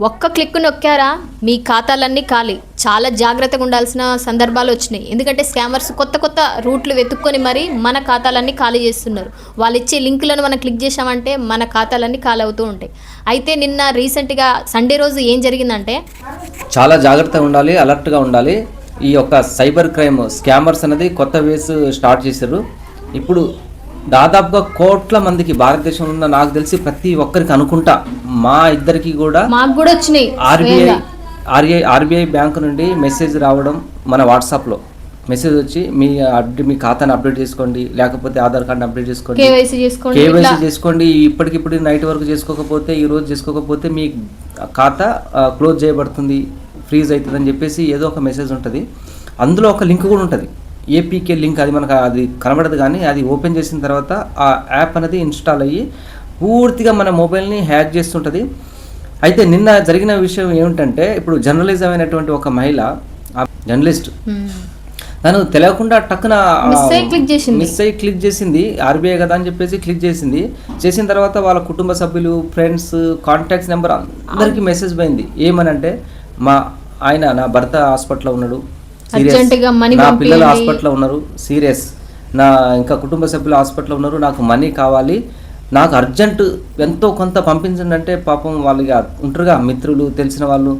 ఒక్క క్లిక్ నొక్కారా? మీ ఖాతాలన్నీ ఖాళీ. చాలా జాగ్రత్తగా ఉండాల్సిన సందర్భాలు వచ్చినాయి. ఎందుకంటే స్కామర్స్ కొత్త కొత్త రూట్లు వెతుక్కొని మరి మన ఖాతాలన్నీ ఖాళీ చేస్తున్నారు. వాళ్ళు ఇచ్చే లింకులను మనం క్లిక్ చేసామంటే మన ఖాతాలన్నీ ఖాళీ అవుతూ ఉంటాయి. అయితే నిన్న రీసెంట్గా సండే రోజు ఏం జరిగిందంటే చాలా జాగ్రత్తగా ఉండాలి అలర్ట్గా ఉండాలి. ఈ యొక్క సైబర్ క్రైమ్ స్కామర్స్ అనేది కొత్త వేస్ స్టార్ట్ చేశారు. ఇప్పుడు దాదాపుగా కోట్ల మందికి భారతదేశంలో ఉన్న నాకు తెలిసి ప్రతి ఒక్కరికి అనుకుంటా మా ఇద్దరికి కూడా మాకు కూడా వచ్చినాయి. ఆర్బీఐ. ఆర్బీఐ ఆర్బీఐ బ్యాంక్ నుండి మెసేజ్ రావడం మన వాట్సాప్లో. మెసేజ్ వచ్చి మీ అప్డే మీ ఖాతాని అప్డేట్ చేసుకోండి లేకపోతే ఆధార్ కార్డుని అప్డేట్ చేసుకోండి. కేవైసీ చేసుకోండి ఇప్పటికిప్పుడు నైట్ వరకు చేసుకోకపోతే ఈ రోజు చేసుకోకపోతే మీ ఖాతా క్లోజ్ చేయబడుతుంది ఫ్రీజ్ అవుతుంది అని చెప్పేసి ఏదో ఒక మెసేజ్ ఉంటుంది. అందులో ఒక లింక్ కూడా ఉంటుంది. ఏపీకే లింక్ అది మనకు అది కనబడదు కానీ అది ఓపెన్ చేసిన తర్వాత ఆ యాప్ అనేది ఇన్స్టాల్ అయ్యి పూర్తిగా మన మొబైల్ని హ్యాక్ చేస్తుంటుంది. అయితే నిన్న జరిగిన విషయం ఏమిటంటే ఇప్పుడు జర్నలిజం అయినటువంటి ఒక మహిళ ఆ జర్నలిస్ట్ మ్మ్. తను తెలియకుండా టక్కున. మిస్ అయ్యి క్లిక్ చేసింది. ఆర్బీఐ కదా అని చెప్పేసి క్లిక్ చేసింది. చేసిన తర్వాత వాళ్ళ కుటుంబ సభ్యులు ఫ్రెండ్స్ కాంటాక్ట్స్ నెంబర్ అందరికీ మెసేజ్ పోయింది. ఏమనంటే మా ఆయన నా భర్త హాస్పిటల్లో ఉన్నాడు. Money నా పిల్లలు. హాస్పిటల్లో ఉన్నారు. సీరియస్ నా ఇంకా కుటుంబ సభ్యులు హాస్పిటల్లో ఉన్నారు. నాకు మనీ కావాలి. నాకు అర్జెంట్ ఎంతో కొంత పంపించండి అంటే పాపం వాళ్ళు ఇక ఉంటారుగా. మిత్రులు తెలిసిన వాళ్ళు.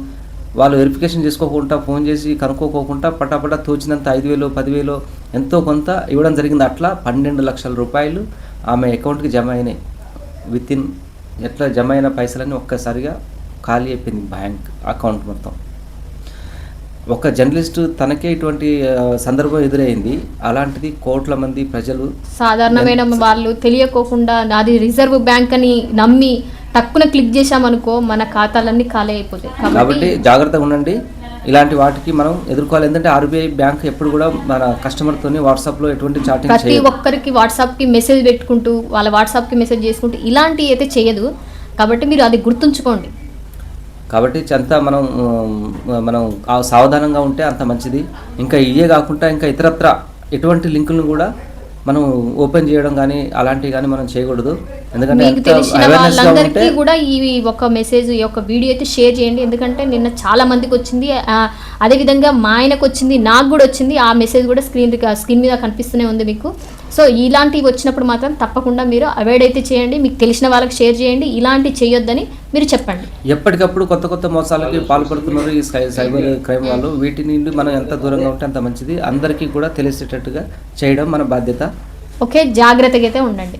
వాళ్ళు వెరిఫికేషన్ చేసుకోకుండా ఫోన్ చేసి కనుక్కోకుండా పటాపటా తోచినంత ఐదు వేలు పదివేలు ఎంతో కొంత ఇవ్వడం జరిగింది. అట్లా పన్నెండు లక్షల రూపాయలు ఆమె అకౌంట్కి జమ అయినాయి. విత్ ఇన్ ఎట్లా జమ అయిన పైసలన్నీ ఒక్కసారిగా ఖాళీ అయిపోయింది బ్యాంక్ అకౌంట్ మొత్తం. ఒక జర్నలిస్ట్ తనకే ఇటువంటి సందర్భం ఎదురైంది. అలాంటిది కోట్ల మంది ప్రజలు సాధారణమైన వాళ్ళు తెలియకోకుండా నాది రిజర్వ్ బ్యాంక్ అని నమ్మి టక్కున క్లిక్ చేశామనుకో మన ఖాతాలన్నీ ఖాళీ అయిపోతాయి కాబట్టి జాగ్రత్తగా ఉండండి. ఇలాంటి వాటికి మనం ఎదుర్కోవాలి. ఎందుకంటే ఆర్బీఐ బ్యాంక్ ఎప్పుడు కూడా మన కస్టమర్తోని వాట్సాప్లో ఎటువంటి చాటింగ్ ప్రతి ఒక్కరికి వాట్సాప్కి మెసేజ్ పెట్టుకుంటూ వాళ్ళ వాట్సాప్కి మెసేజ్ చేసుకుంటూ ఇలాంటివి అయితే చేయదు. కాబట్టి మీరు అది గుర్తుంచుకోండి. కాబట్టి అంత మనం మనం సావధానంగా ఉంటే అంత మంచిది. ఇంకా ఇవే కాకుండా ఇంకా ఇతరత్ర ఎటువంటి లింకులను కూడా మనం ఓపెన్ చేయడం కానీ అలాంటివి కానీ మనం చేయకూడదు. ఎందుకంటే మీకు తెలిసిన వాళ్ళందరికీ కూడా ఈ ఒక మెసేజ్ ఈ యొక్క వీడియో అయితే షేర్ చేయండి. ఎందుకంటే నిన్న చాలా మందికి వచ్చింది. అదేవిధంగా మా ఆయనకు వచ్చింది నాకు కూడా వచ్చింది. ఆ మెసేజ్ కూడా స్క్రీన్ స్క్రీన్ మీద కనిపిస్తూనే ఉంది మీకు. సో ఇలాంటివి వచ్చినప్పుడు మాత్రం తప్పకుండా మీరు అవాయిడ్ అయితే చేయండి మీకు తెలిసిన వాళ్ళకి షేర్ చేయండి ఇలాంటివి చేయొద్దని మీరు చెప్పండి. ఎప్పటికప్పుడు కొత్త కొత్త మోసాలకి పాల్పడుతున్నారు ఈ సైబర్ క్రైమ్ వాళ్ళు. వీటి నుండి మనం ఎంత దూరంగా ఉంటే అంత మంచిది. అందరికీ కూడా తెలిసేటట్టుగా చేయడం మన బాధ్యత. ఓకే జాగ్రత్తగా అయితే ఉండండి.